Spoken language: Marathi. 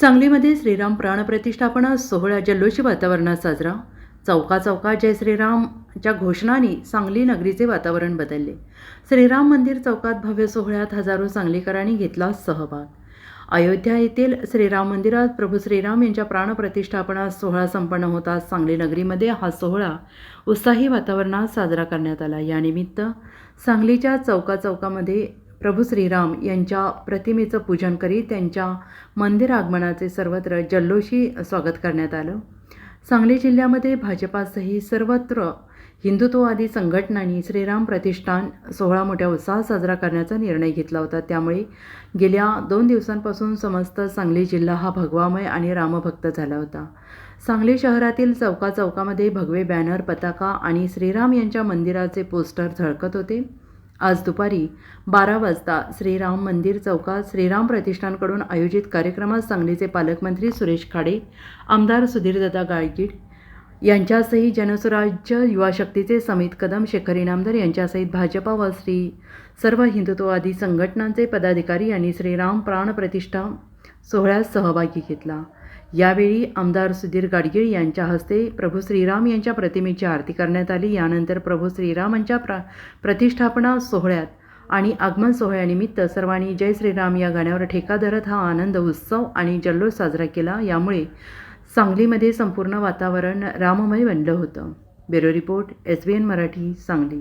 सांगलीमध्ये श्रीराम प्राणप्रतिष्ठापना सोहळा जल्लोषी वातावरणात साजरा. चौका चौकात जय श्रीरामच्या घोषणांनी सांगली नगरीचे वातावरण बदलले. श्रीराम मंदिर चौकात भव्य सोहळ्यात हजारो सांगलीकरांनी घेतला सहभाग. अयोध्या येथील श्रीराम मंदिरात प्रभू श्रीराम यांच्या प्राणप्रतिष्ठापना सोहळा संपन्न होता सांगली नगरीमध्ये हा सोहळा उत्साही वातावरणात साजरा करण्यात आला. यानिमित्त सांगलीच्या चौका चौकामध्ये प्रभू श्रीराम यांच्या प्रतिमेचं पूजन करीत त्यांच्या मंदिर आगमनाचे सर्वत्र जल्लोषी स्वागत करण्यात आलं. सांगली जिल्ह्यामध्ये भाजपासही सर्वत्र हिंदुत्ववादी संघटनांनी श्रीराम प्रतिष्ठान सोहळा मोठ्या उत्साहात साजरा करण्याचा निर्णय घेतला होता. त्यामुळे गेल्या दोन दिवसांपासून समस्त सांगली जिल्हा हा भगवामय आणि रामभक्त झाला होता. सांगली शहरातील चौका चौकामध्ये भगवे बॅनर पताका आणि श्रीराम यांच्या मंदिराचे पोस्टर झळकत होते. आज दुपारी बारा वाजता श्रीराम मंदिर चौकात श्रीराम प्रतिष्ठानकडून आयोजित कार्यक्रमात सांगलीचे पालकमंत्री सुरेश खाडे आमदार सुधीरदादा गाळगीड यांच्यासहित जनस्वराज्य युवा शक्तीचे समित कदम शेखर इनामदार यांच्यासहित भाजपा व श्री सर्व हिंदुत्ववादी संघटनांचे पदाधिकारी आणि श्रीराम प्राण प्रतिष्ठा सोहळ्यात सहभागी घेतला. यावेळी आमदार सुधीर गाडगीळ यांच्या हस्ते प्रभू श्रीराम यांच्या प्रतिमेची आरती करण्यात आली. यानंतर प्रभू श्रीरामांच्या प्र प्रतिष्ठापना सोहळ्यात आणि आगमन सोहळ्यानिमित्त सर्वांनी जय श्रीराम या गाण्यावर ठेका धरत हा आनंद उत्सव आणि जल्लोष साजरा केला. यामुळे सांगलीमध्ये संपूर्ण वातावरण राममय बनलं होतं. Bureau report S B N Marathi Sangli.